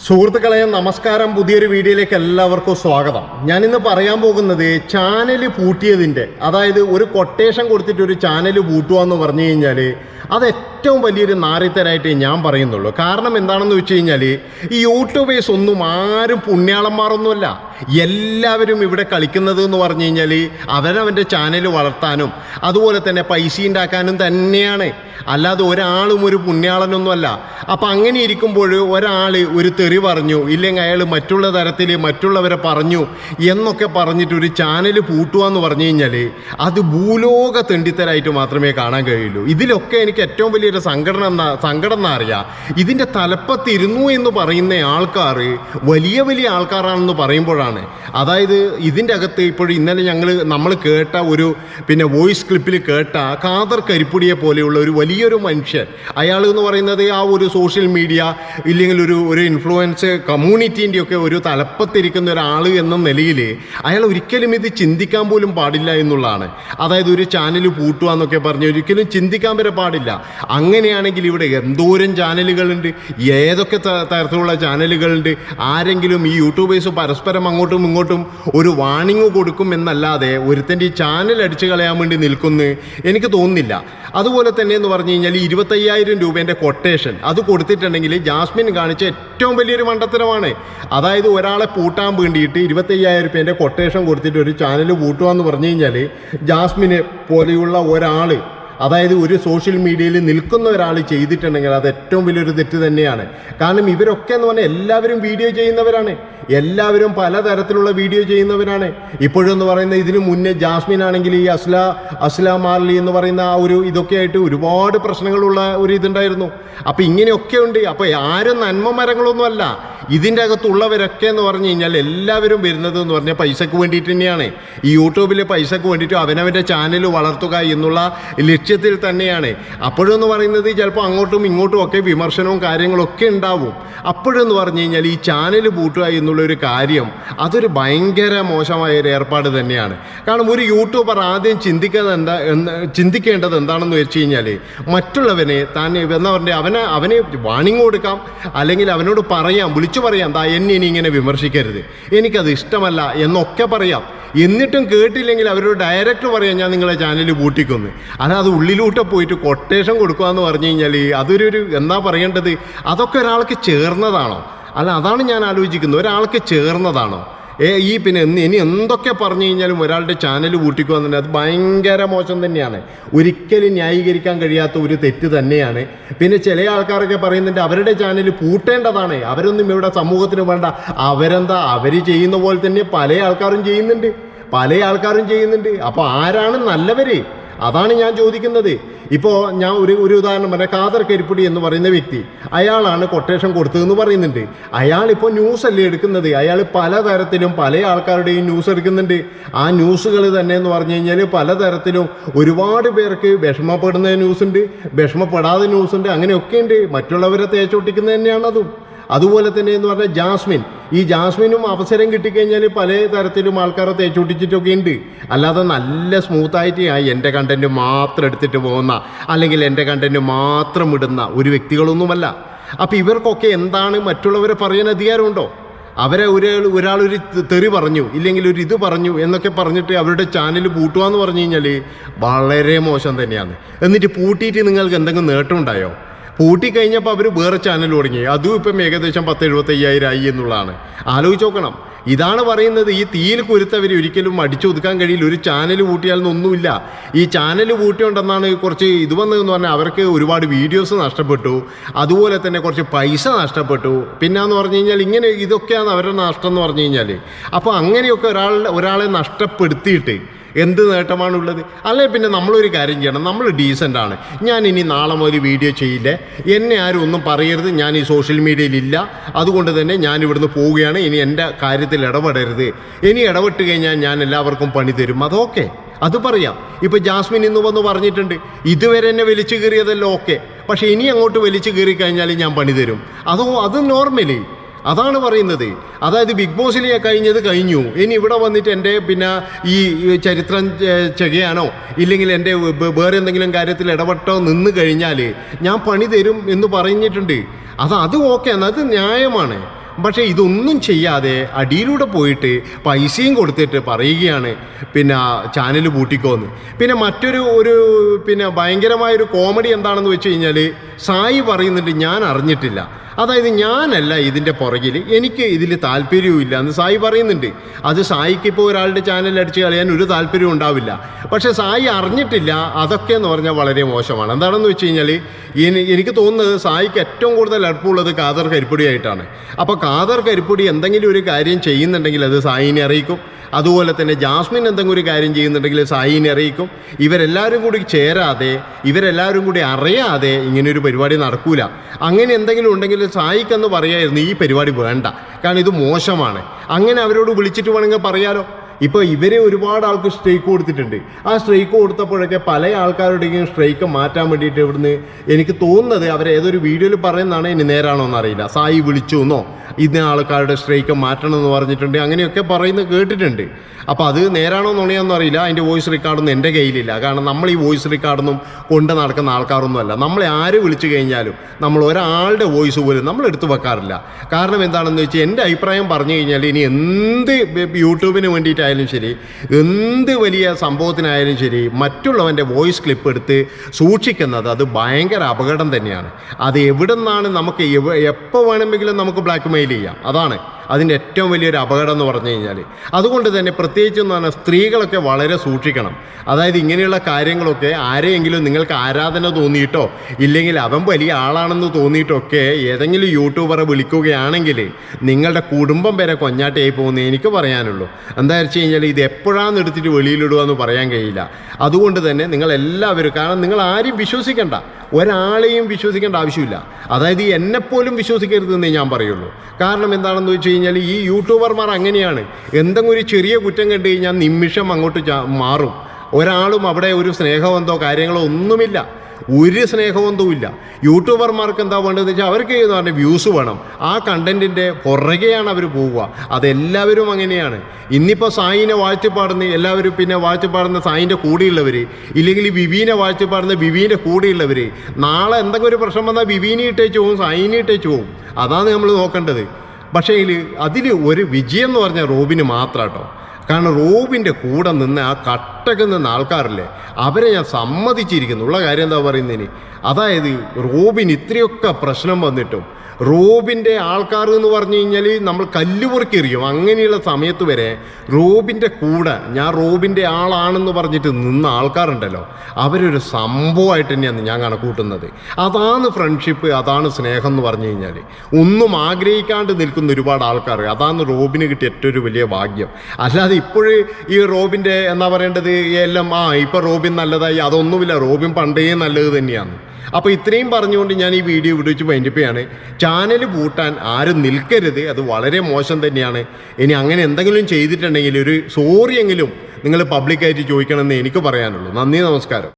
സുഹൃത്തുക്കളെ നമസ്കാരം. പുതിയൊരു വീഡിയോയിലേക്ക് എല്ലാവർക്കും സ്വാഗതം. ഞാനിന്ന് പറയാൻ പോകുന്നത് ചാനൽ പൂട്ടിയതിന്റെ അതായത് ഒരു കൊട്ടേഷൻ കൊടുത്തിട്ട് ഒരു ചാനൽ പൂട്ടുക എന്ന് പറഞ്ഞു കഴിഞ്ഞാൽ അത് ഏറ്റവും വലിയൊരു നാറിത്തരായിട്ട് ഞാൻ പറയുന്നുള്ളൂ. കാരണം എന്താണെന്ന് വെച്ച് കഴിഞ്ഞാൽ ഈ യൂട്യൂബേഴ്സ് ഒന്നും ആരും പുണ്യാളന്മാരൊന്നുമല്ല. എല്ലാവരും ഇവിടെ കളിക്കുന്നത് എന്ന് പറഞ്ഞു കഴിഞ്ഞാൽ അവരവന്റെ ചാനൽ വളർത്താനും അതുപോലെ തന്നെ പൈസ ഉണ്ടാക്കാനും തന്നെയാണ്. അല്ലാതെ ഒരാളും ഒരു പുണ്യാളനൊന്നുമല്ല. അപ്പം അങ്ങനെ ഇരിക്കുമ്പോൾ ഒരാൾ ഒരു തെറി പറഞ്ഞു ഇല്ലെങ്കിൽ അയാൾ മറ്റുള്ള തരത്തിൽ മറ്റുള്ളവരെ പറഞ്ഞു എന്നൊക്കെ പറഞ്ഞിട്ട് ഒരു ചാനൽ പൂട്ടുക എന്ന് പറഞ്ഞു കഴിഞ്ഞാൽ അത് ഭൂലോക തെണ്ടിത്തരായിട്ട് മാത്രമേ കാണാൻ കഴിയുള്ളൂ. ഇതിലൊക്കെ എനിക്ക് ഏറ്റവും വലിയൊരു സംഘടന എന്നാ സങ്കടം എന്നാ അറിയാം ഇതിന്റെ തലപ്പത്തിരുന്നു എന്ന് പറയുന്ന ആൾക്കാർ വലിയ വലിയ ആൾക്കാരാണെന്ന് പറയുമ്പോഴാണ് അതായത് ഇതിന്റെ അകത്ത് ഇപ്പോൾ ഇന്നലെ ഞങ്ങൾ നമ്മൾ കേട്ട ഒരു പിന്നെ വോയിസ് ക്ലിപ്പിൽ കേട്ട ഖാദർ കരിപ്പുടിയെ പോലെയുള്ള ഒരു വലിയൊരു മനുഷ്യൻ. അയാൾ എന്ന് പറയുന്നത് ആ ഒരു സോഷ്യൽ മീഡിയ ഇല്ലെങ്കിൽ ഒരു ഒരു ഇൻഫ്ലുവൻസ് കമ്മ്യൂണിറ്റീന്റെയൊക്കെ ഒരു തലപ്പത്തിരിക്കുന്ന ഒരാൾ എന്ന നിലയിൽ അയാൾ ഒരിക്കലും ഇത് ചിന്തിക്കാൻ പോലും പാടില്ല എന്നുള്ളതാണ്. അതായത് ഒരു ചാനൽ പൂട്ടുക എന്നൊക്കെ പറഞ്ഞ് ഒരിക്കലും ചിന്തിക്കാൻ വരെ പാടില്ല. അങ്ങനെയാണെങ്കിൽ ഇവിടെ എന്തോരം ചാനലുകളുണ്ട് ഏതൊക്കെ തരത്തിലുള്ള ചാനലുകളുണ്ട് ആരെങ്കിലും ഈ യൂട്യൂബേഴ്സ് പരസ്പരം അങ്ങോട്ടും ഇങ്ങോട്ടും ഒരു വാണിംഗ് കൊടുക്കും എന്നല്ലാതെ ഒരുത്തന്റെ ഈ ചാനൽ അടിച്ചു കളയാൻ വേണ്ടി നിൽക്കുന്നു എനിക്ക് തോന്നുന്നില്ല. അതുപോലെ തന്നെ എന്ന് പറഞ്ഞു കഴിഞ്ഞാൽ ഇരുപത്തയ്യായിരം രൂപേന്റെ കൊട്ടേഷൻ അത് കൊടുത്തിട്ടുണ്ടെങ്കിൽ ജാസ്മിൻ കാണിച്ച ഏറ്റവും വലിയൊരു മണ്ടത്തരമാണ്. അതായത് ഒരാളെ പൂട്ടാൻ വേണ്ടിയിട്ട് ഇരുപത്തയ്യായിരം രൂപേന്റെ കൊട്ടേഷൻ കൊടുത്തിട്ട് ഒരു ചാനൽ പൂട്ടുക എന്ന് പറഞ്ഞു കഴിഞ്ഞാൽ ജാസ്മിനെ പോലെയുള്ള ഒരാൾ അതായത് ഒരു സോഷ്യൽ മീഡിയയിൽ നിൽക്കുന്ന ഒരാൾ ചെയ്തിട്ടുണ്ടെങ്കിൽ അത് ഏറ്റവും വലിയൊരു തെറ്റ് തന്നെയാണ്. കാരണം ഇവരൊക്കെ എന്ന് പറഞ്ഞാൽ എല്ലാവരും വീഡിയോ ചെയ്യുന്നവരാണ്. എല്ലാവരും പലതരത്തിലുള്ള വീഡിയോ ചെയ്യുന്നവരാണ്. ഇപ്പോഴെന്ന് പറയുന്ന ഇതിനു മുന്നേ ജാസ്മിൻ ആണെങ്കിൽ ഈ അസ്ല അസ്ല മാർലി എന്ന് പറയുന്ന ആ ഒരു ഇതൊക്കെ ആയിട്ട് ഒരുപാട് പ്രശ്നങ്ങളുള്ള ഒരു ഇതുണ്ടായിരുന്നു. അപ്പോൾ ഇങ്ങനെയൊക്കെ ഉണ്ട്. അപ്പോൾ ആരും നന്മ മരങ്ങളൊന്നുമല്ല ഇതിന്റെ അകത്തുള്ളവരൊക്കെ എന്ന് പറഞ്ഞു കഴിഞ്ഞാൽ എല്ലാവരും വരുന്നത് എന്ന് പറഞ്ഞാൽ പൈസക്ക് വേണ്ടിയിട്ട് തന്നെയാണ്. ഈ യൂട്യൂബിൽ പൈസക്ക് വേണ്ടിയിട്ട് അവനവന്റെ ചാനൽ വളർത്തുക എന്നുള്ള ലക്ഷ്യത്തിൽ തന്നെയാണ്. അപ്പോഴെന്ന് പറയുന്നത് ചിലപ്പോൾ അങ്ങോട്ടും ഇങ്ങോട്ടും ഒക്കെ വിമർശനവും കാര്യങ്ങളൊക്കെ ഉണ്ടാവും. അപ്പോഴെന്ന് പറഞ്ഞു കഴിഞ്ഞാൽ ഈ ചാനൽ പൂട്ടുക എന്നുള്ളൊരു കാര്യം അതൊരു ഭയങ്കര മോശമായ ഒരു ഏർപ്പാട് തന്നെയാണ്. കാരണം ഒരു യൂട്യൂബർ ആദ്യം ചിന്തിക്കുന്നത് എന്താ എന്ന് ചിന്തിക്കേണ്ടത് എന്താണെന്ന് വെച്ച് കഴിഞ്ഞാൽ മറ്റുള്ളവനെ താൻ എന്താ പറയുക അവനെ അവനെ വാണിംഗ് കൊടുക്കാം അല്ലെങ്കിൽ അവനോട് പറയാം വിളിച്ചു പറയാം ദാ എന്നെ ഇനി ഇങ്ങനെ വിമർശിക്കരുത്. എനിക്കത് ഇഷ്ടമല്ല എന്നൊക്കെ പറയാം. എന്നിട്ടും കേട്ടില്ലെങ്കിൽ അവരോട് ഡയറക്റ്റ് പറയാം ഞാൻ നിങ്ങളെ ചാനൽ പൂട്ടിക്കൊന്ന്. അല്ലാതെ ഉള്ളിലൂട്ട് പോയിട്ട് കൊട്ടേഷൻ കൊടുക്കുക എന്ന് പറഞ്ഞു കഴിഞ്ഞാൽ അതൊരു ഒരു എന്താ പറയേണ്ടത്? അതൊക്കെ ഒരാൾക്ക് ചേർന്നതാണോ? അല്ല അതാണ് ഞാൻ ആലോചിക്കുന്നത്. ഒരാൾക്ക് ചേർന്നതാണോ? ഏ ഈ പിന്നെ ഇനി എന്തൊക്കെ പറഞ്ഞു കഴിഞ്ഞാലും ഒരാളുടെ ചാനൽ കൂട്ടിക്കുക എന്നുള്ളത് അത് ഭയങ്കര മോശം തന്നെയാണ്. ഒരിക്കലും ന്യായീകരിക്കാൻ കഴിയാത്ത ഒരു തെറ്റ് തന്നെയാണ്. പിന്നെ ചില ആൾക്കാരൊക്കെ പറയുന്നുണ്ട് അവരുടെ ചാനൽ പൂട്ടേണ്ടതാണ്. അവരൊന്നും ഇവിടെ സമൂഹത്തിന് വേണ്ട. അവരെന്താ അവർ ചെയ്യുന്ന പോലെ തന്നെ പല ആൾക്കാരും ചെയ്യുന്നുണ്ട്. പല ആൾക്കാരും ചെയ്യുന്നുണ്ട്. അപ്പോൾ ആരാണ് നല്ലവര്? അതാണ് ഞാൻ ചോദിക്കുന്നത്. ഇപ്പോൾ ഞാൻ ഒരു ഒരു ഉദാഹരണം പറയാം കാദർ കരിപ്പുടി എന്ന് പറയുന്ന വ്യക്തി അയാളാണ് കൊട്ടേഷൻ കൊടുത്തതെന്ന് പറയുന്നുണ്ട്. അയാൾ ഇപ്പോൾ ന്യൂസ് അല്ലേ എടുക്കുന്നത്? അയാൾ പലതരത്തിലും പല ആൾക്കാരുടെയും ന്യൂസ് എടുക്കുന്നുണ്ട്. ആ ന്യൂസുകൾ തന്നെ എന്ന് പറഞ്ഞു കഴിഞ്ഞാൽ പലതരത്തിലും ഒരുപാട് പേർക്ക് വിഷമപ്പെടുന്ന ന്യൂസ് ഉണ്ട് വിഷമപ്പെടാതെ ന്യൂസ് ഉണ്ട് അങ്ങനെയൊക്കെ ഉണ്ട്. മറ്റുള്ളവരെ തേച്ചൊട്ടിക്കുന്നത് തന്നെയാണ് അതും. അതുപോലെ തന്നെ എന്ന് പറഞ്ഞാൽ ജാസ്മിൻ. ഈ ജാസ്മിനും അവസരം കിട്ടിക്കഴിഞ്ഞാൽ പല തരത്തിലും ആൾക്കാരെ തേച്ചുപിടിച്ചിട്ടൊക്കെ ഉണ്ട്. അല്ലാതെ നല്ല സ്മൂത്തായിട്ട് ആ എന്റെ കണ്ടന്റ് മാത്രം എടുത്തിട്ട് പോകുന്ന അല്ലെങ്കിൽ എന്റെ കണ്ടന്റ് മാത്രം ഇടുന്ന ഒരു വ്യക്തികളൊന്നുമല്ല. അപ്പോൾ ഇവർക്കൊക്കെ എന്താണ് മറ്റുള്ളവരെ പറയാൻ അധികാരമുണ്ടോ? അവരെ ഒരാൾ ഒരാളൊരു തെറി പറഞ്ഞു ഇല്ലെങ്കിൽ ഒരു ഇത് പറഞ്ഞു എന്നൊക്കെ പറഞ്ഞിട്ട് അവരുടെ ചാനൽ പൂട്ടുക എന്ന് പറഞ്ഞു കഴിഞ്ഞാൽ വളരെ മോശം തന്നെയാണ്. എന്നിട്ട് പൂട്ടിയിട്ട് നിങ്ങൾക്ക് എന്തെങ്കിലും നേട്ടം ഉണ്ടായോ പൂട്ടി കഴിഞ്ഞപ്പോൾ അവർ വേറെ ചാനൽ തുടങ്ങി. അതും ഇപ്പം ഏകദേശം പത്ത് എഴുപത്തയ്യായിരം ആയി എന്നുള്ളതാണ്. ആലോചിച്ച് നോക്കണം. ഇതാണ് പറയുന്നത് ഈ തീയിൽ കുരുത്തവർ ഒരിക്കലും അടിച്ചൊതുക്കാൻ കഴിയില്ല. ഒരു ചാനൽ പൂട്ടിയാലൊന്നുമില്ല ഈ ചാനൽ പൂട്ടിയുണ്ടെന്നാണ് കുറച്ച് ഇത് വന്നതെന്ന് പറഞ്ഞാൽ അവർക്ക് ഒരുപാട് വീഡിയോസ് നഷ്ടപ്പെട്ടു. അതുപോലെ തന്നെ കുറച്ച് പൈസ നഷ്ടപ്പെട്ടു. പിന്നെന്ന് പറഞ്ഞു കഴിഞ്ഞാൽ ഇങ്ങനെ ഇതൊക്കെയാണ് അവരുടെ നഷ്ടം എന്ന് പറഞ്ഞു കഴിഞ്ഞാൽ അപ്പോൾ അങ്ങനെയൊക്കെ ഒരാൾ ഒരാളെ നഷ്ടപ്പെടുത്തിയിട്ട് എന്ത് നേട്ടമാണുള്ളത്? അല്ലെ പിന്നെ നമ്മളൊരു കാര്യം ചെയ്യണം. നമ്മൾ ഡീസന്റ് ആണ്. ഞാൻ ഇനി നാളെ മുതൽ വീഡിയോ ചെയ്യില്ല. എന്നെ ആരും ഒന്നും പറയരുത്. ഞാൻ ഈ സോഷ്യൽ മീഡിയയിലില്ല അതുകൊണ്ട് തന്നെ ഞാൻ ഇവിടുന്ന് പോവുകയാണ്. ഇനി എന്റെ കാര്യത്തിൽ ഇടപെടരുത്. ഇനി ഇടപെട്ട് കഴിഞ്ഞാൽ ഞാൻ എല്ലാവർക്കും പണി തരും. അതൊക്കെ അത് പറയാം. ഇപ്പം ജാസ്മിൻ ഇന്ന് വന്ന് പറഞ്ഞിട്ടുണ്ട്. ഇതുവരെ എന്നെ വലിച്ചു കയറിയതല്ലോ ഓക്കെ പക്ഷേ ഇനി അങ്ങോട്ട് വലിച്ചു കയറി കഴിഞ്ഞാൽ ഞാൻ പണി തരും. അതോ അത് നോർമലി അതാണ് പറയുന്നത്. അതായത് ബിഗ് ബോസിൽ കഴിഞ്ഞത് കഴിഞ്ഞു. ഇനി ഇവിടെ വന്നിട്ട് എന്റെ പിന്നെ ഈ ചരിത്രം ചെകയാണോ? ഇല്ലെങ്കിൽ എന്റെ വേറെ എന്തെങ്കിലും കാര്യത്തിൽ ഇടപെട്ടോ നിന്ന് കഴിഞ്ഞാൽ ഞാൻ പണി തരും എന്ന് പറഞ്ഞിട്ടുണ്ട്. അത് അത് ഓക്കെ അത് ന്യായമാണ്. പക്ഷേ ഇതൊന്നും ചെയ്യാതെ അടിയിലൂടെ പോയിട്ട് പൈസയും കൊടുത്തിട്ട് പറയുകയാണ് പിന്നെ ചാനൽ പൂട്ടിക്കോന്ന്. പിന്നെ മറ്റൊരു ഒരു പിന്നെ ഭയങ്കരമായൊരു കോമഡി എന്താണെന്ന് വെച്ച് കഴിഞ്ഞാൽ സായി പറയുന്നുണ്ട് ഞാൻ അറിഞ്ഞിട്ടില്ല. അതായത് ഞാനല്ല ഇതിന്റെ പുറകിൽ എനിക്ക് ഇതിൽ താല്പര്യവുമില്ല എന്ന് സായി പറയുന്നുണ്ട്. അത് സായിക്ക് ഇപ്പോൾ ഒരാളുടെ ചാനൽ അടിച്ച് കളയാൻ ഒരു താല്പര്യവും ഉണ്ടാവില്ല. പക്ഷേ സായി അറിഞ്ഞിട്ടില്ല അതൊക്കെ എന്ന് പറഞ്ഞാൽ വളരെ മോശമാണ്. എന്താണെന്ന് വെച്ച് കഴിഞ്ഞാൽ എനിക്ക് തോന്നുന്നത് സായിക്ക് ഏറ്റവും കൂടുതൽ അടുപ്പമുള്ളത് കാതർ കരിപ്പൊടിയായിട്ടാണ് അപ്പോൾ കാതർ കരിപ്പൊടി എന്തെങ്കിലും ഒരു കാര്യം ചെയ്യുന്നുണ്ടെങ്കിൽ അത് സായിനെ അറിയിക്കും. അതുപോലെ തന്നെ ജാസ്മിൻ എന്തെങ്കിലും ഒരു കാര്യം ചെയ്യുന്നുണ്ടെങ്കിൽ സായിനെ അറിയിക്കും. ഇവരെല്ലാവരും കൂടി ചേരാതെ ഇവരെല്ലാവരും കൂടി അറിയാതെ ഇങ്ങനെയൊരു പരിപാടി നടക്കൂല. അങ്ങനെ എന്തെങ്കിലും ഉണ്ടെങ്കിൽ സായിക്കെന്ന് പറയായിരുന്നു ഈ പരിപാടി വേണ്ട. കാരണം ഇത് മോശമാണ്. അങ്ങനെ അവരോട് വിളിച്ചിട്ട് വേണമെങ്കിൽ പറയാലോ? ഇപ്പോൾ ഇവരെ ഒരുപാട് ആൾക്ക് സ്ട്രൈക്ക് കൊടുത്തിട്ടുണ്ട്. ആ സ്ട്രൈക്ക് കൊടുത്തപ്പോഴൊക്കെ പല ആൾക്കാരുടെയും സ്ട്രൈക്ക് മാറ്റാൻ വേണ്ടിയിട്ട് ഇവിടുന്ന് എനിക്ക് തോന്നുന്നത് അവർ ഏതൊരു വീഡിയോയിൽ പറയുന്നതാണ് ഇനി നേരാണോ എന്നറിയില്ല. സായി വിളിച്ചു എന്നോ? ഇന്ന ആൾക്കാരുടെ സ്ട്രൈക്ക് മാറ്റണം എന്ന് പറഞ്ഞിട്ടുണ്ട്. അങ്ങനെയൊക്കെ പറയുന്നത് കേട്ടിട്ടുണ്ട്. അപ്പോൾ അത് നേരാണോ നുണയാണെന്ന് അറിയില്ല. അതിന്റെ വോയിസ് റെക്കോർഡൊന്നും എന്റെ കയ്യിലില്ല. കാരണം നമ്മൾ ഈ വോയിസ് റെക്കോർഡൊന്നും കൊണ്ട് നടക്കുന്ന ആൾക്കാരൊന്നുമല്ല നമ്മളെ ആര് വിളിച്ചു കഴിഞ്ഞാലും നമ്മൾ ഒരാളുടെ വോയിസ് പോലും നമ്മൾ എടുത്തു വെക്കാറില്ല. കാരണം എന്താണെന്ന് വെച്ചാൽ എന്റെ അഭിപ്രായം പറഞ്ഞു കഴിഞ്ഞാൽ ഇനി എന്ത് യൂട്യൂബിന് വേണ്ടിയിട്ടായാലും ശരി എന്ത് വലിയ സംഭവത്തിനായാലും ശരി മറ്റുള്ളവന്റെ വോയിസ് ക്ലിപ്പ് എടുത്ത് സൂക്ഷിക്കുന്നത് അത് ഭയങ്കര അപകടം തന്നെയാണ്. അത് എവിടെ നിന്നാണ് നമുക്ക് എപ്പോൾ വേണമെങ്കിലും നമുക്ക് ബ്ലാക്ക് ചെയ്യാം. അതാണ്. അതിന്റെ ഏറ്റവും വലിയൊരു അപകടം എന്ന് പറഞ്ഞു കഴിഞ്ഞാൽ അതുകൊണ്ട് തന്നെ പ്രത്യേകിച്ച് എന്ന് പറഞ്ഞാൽ സ്ത്രീകളൊക്കെ വളരെ സൂക്ഷിക്കണം. അതായത് ഇങ്ങനെയുള്ള കാര്യങ്ങളൊക്കെ ആരെയെങ്കിലും നിങ്ങൾക്ക് ആരാധന തോന്നിയിട്ടോ ഇല്ലെങ്കിൽ അവൻ വലിയ ആളാണെന്ന് തോന്നിയിട്ടൊക്കെ ഏതെങ്കിലും യൂട്യൂബറെ വിളിക്കുകയാണെങ്കിൽ നിങ്ങളുടെ കുടുംബം വരെ കൊഞ്ഞാട്ടയായി പോകുന്നത് എനിക്ക് പറയാനുള്ളൂ. എന്താ വെച്ച് കഴിഞ്ഞാൽ ഇത് എപ്പോഴാന്ന് എടുത്തിട്ട് വെളിയിലിടുക എന്ന് പറയാൻ കഴിയില്ല. അതുകൊണ്ട് തന്നെ നിങ്ങൾ എല്ലാവരും കാരണം നിങ്ങൾ ആരും വിശ്വസിക്കേണ്ട. ഒരാളെയും വിശ്വസിക്കേണ്ട ആവശ്യമില്ല. അതായത് എന്നെപ്പോലും വിശ്വസിക്കരുതെന്നേ ഞാൻ പറയുള്ളൂ. കാരണം എന്താണെന്ന് വെച്ച് ഈ യൂട്യൂബർമാർ അങ്ങനെയാണ്. എന്തെങ്കിലും ഒരു ചെറിയ കുറ്റം കണ്ടു കഴിഞ്ഞാൽ നിമിഷം അങ്ങോട്ട് മാറും. ഒരാളും അവിടെ ഒരു സ്നേഹബന്ധമോ കാര്യങ്ങളോ ഒന്നുമില്ല. ഒരു സ്നേഹബന്ധവുമില്ല യൂട്യൂബർമാർക്ക് എന്താ വേണ്ടതെന്ന് വെച്ചാൽ അവർക്ക് എന്ന് പറഞ്ഞാൽ വ്യൂസ് വേണം. ആ കണ്ടന്റിന്റെ പുറകെയാണ് അവർ പോവുക. അതെല്ലാവരും അങ്ങനെയാണ്. ഇന്നിപ്പോൾ സായിനെ വാഴ്ത്തിപ്പാടുന്ന എല്ലാവരും പിന്നെ വാഴ്ത്തിപ്പാടുന്ന സായിന്റെ കൂടെയുള്ളവർ ഇല്ലെങ്കിൽ വിവീനെ വാഴ്ത്തിപ്പാടുന്ന വിവീന്റെ കൂടെയുള്ളവർ നാളെ എന്തെങ്കിലും ഒരു പ്രശ്നം വന്നാൽ വിവീനെ ഇട്ടേച്ച് പോവും സായിനെ ഇട്ടേച്ച് പോവും. അതാണ് നമ്മൾ നോക്കേണ്ടത്. പക്ഷേ അതിൽ ഒരു വിജയം എന്ന് പറഞ്ഞാൽ റോബിന് മാത്രം കേട്ടോ കാരണം റോബിന്റെ കൂടെ നിന്ന് ആ കട്ടക്ക് നിന്ന ആൾക്കാരില്ലേ അവരെ ഞാൻ സമ്മതിച്ചിരിക്കുന്നു. ഉള്ള കാര്യം എന്താ പറയുന്നതിന് അതായത് റോബിൻ ഇത്രയൊക്കെ പ്രശ്നം വന്നിട്ടും റോബിന്റെ ആൾക്കാർ എന്ന് പറഞ്ഞു കഴിഞ്ഞാൽ നമ്മൾ കല്ലുപുറക്കി എറിയും. അങ്ങനെയുള്ള സമയത്ത് വരെ റോബിന്റെ കൂടെ ഞാൻ റോബിന്റെ ആളാണെന്ന് പറഞ്ഞിട്ട് നിന്ന ആൾക്കാരുണ്ടല്ലോ അവരൊരു സംഭവമായിട്ട് തന്നെയാണ് ഞാൻ കണക്കൂട്ടുന്നത്. അതാണ് ഫ്രണ്ട്ഷിപ്പ് അതാണ് സ്നേഹം എന്ന് പറഞ്ഞു കഴിഞ്ഞാൽ ഒന്നും ആഗ്രഹിക്കാണ്ട് നിൽക്കുന്ന ഒരുപാട് ആൾക്കാർ അതാണ് റോബിന് കിട്ടിയ ഏറ്റവും വലിയ ഭാഗ്യം. അല്ലാതെ ഇപ്പോഴും ഈ റോബിന്റെ എന്താ പറയേണ്ടത് എല്ലാം ആ ഇപ്പം റോബിൻ നല്ലതായി അതൊന്നുമില്ല. റോബിൻ പണ്ടേ നല്ലത് തന്നെയാണ്. അപ്പോൾ ഇത്രയും പറഞ്ഞുകൊണ്ട് ഞാൻ ഈ വീഡിയോ ഇവിടെ വെച്ച് വൈൻഡിപ്പിയാണ് ചാനൽ പൂട്ടാൻ ആരും നിൽക്കരുത്. അത് വളരെ മോശം തന്നെയാണ്. ഇനി അങ്ങനെ എന്തെങ്കിലും ചെയ്തിട്ടുണ്ടെങ്കിൽ ഒരു സോറിയെങ്കിലും നിങ്ങൾ പബ്ലിക്കായിട്ട് ചോദിക്കണമെന്ന് എനിക്ക് പറയാനുള്ളൂ. നന്ദി നമസ്കാരം.